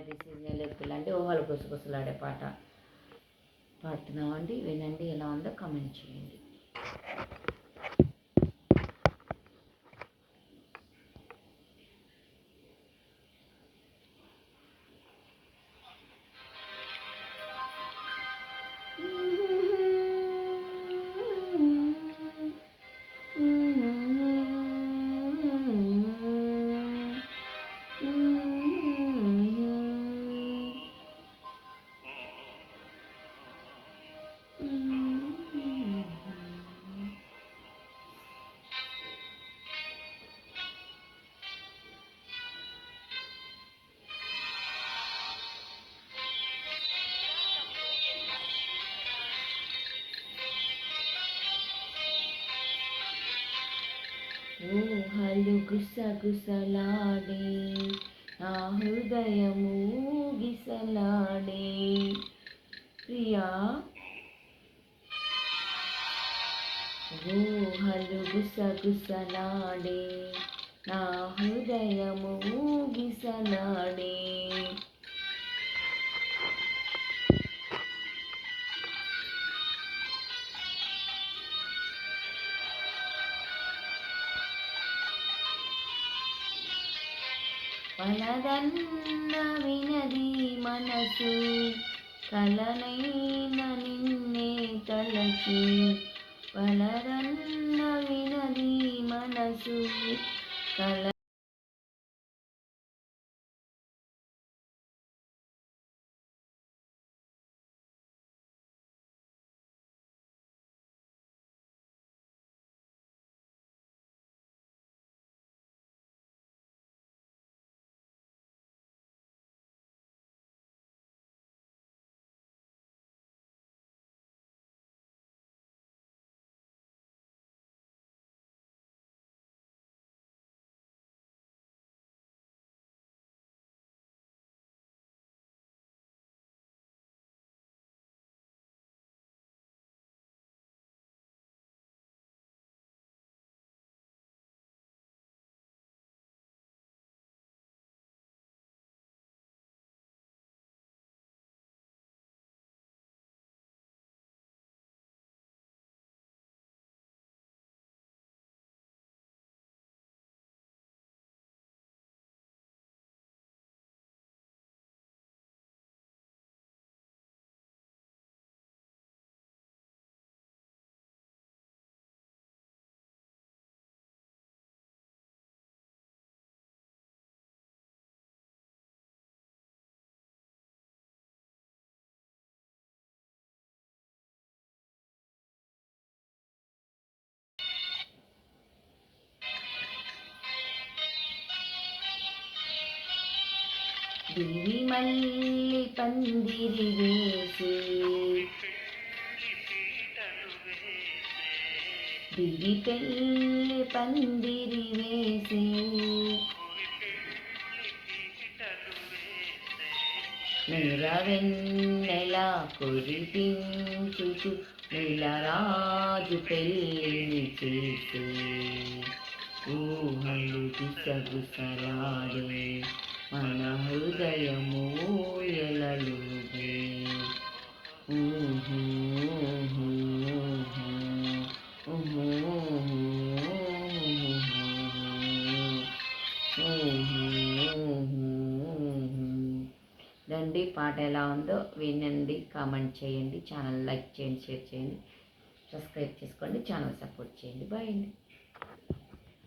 Hi this is అంటే ఊహలు గుసగుసలాడే పాట. పాడుతున్నామండి వినండి ఎలా ఉందో కమెంట్ చేయండి. ఊహలు గుసగుసలాడే నా హృదయము గిసలాడే ప్రియా ఊహలు గుసగుసలాడే నా హృదయము గిసలాడే పలదన్న వినది మనసు కలనైన నిన్నే తలచి. పలదన్న వినది మనసు కల దివి మల్లి పందిరి వేసి. దివి పెళ్ళి పందిరి వేసి. నిరవెన్నెల కురిపించుచు నిలరాజు పెళ్ళిని చేసి. ఊహలు గుసగుసలాడే మన హృదయము ఎలలుగే ఊహు. రండి పాట ఎలా ఉందో వినండి కామెంట్ చేయండి ఛానల్ లైక్ చేయండి షేర్ చేయండి సబ్స్క్రైబ్ చేసుకోండి ఛానల్ సపోర్ట్ చేయండి బాయ్ అండి.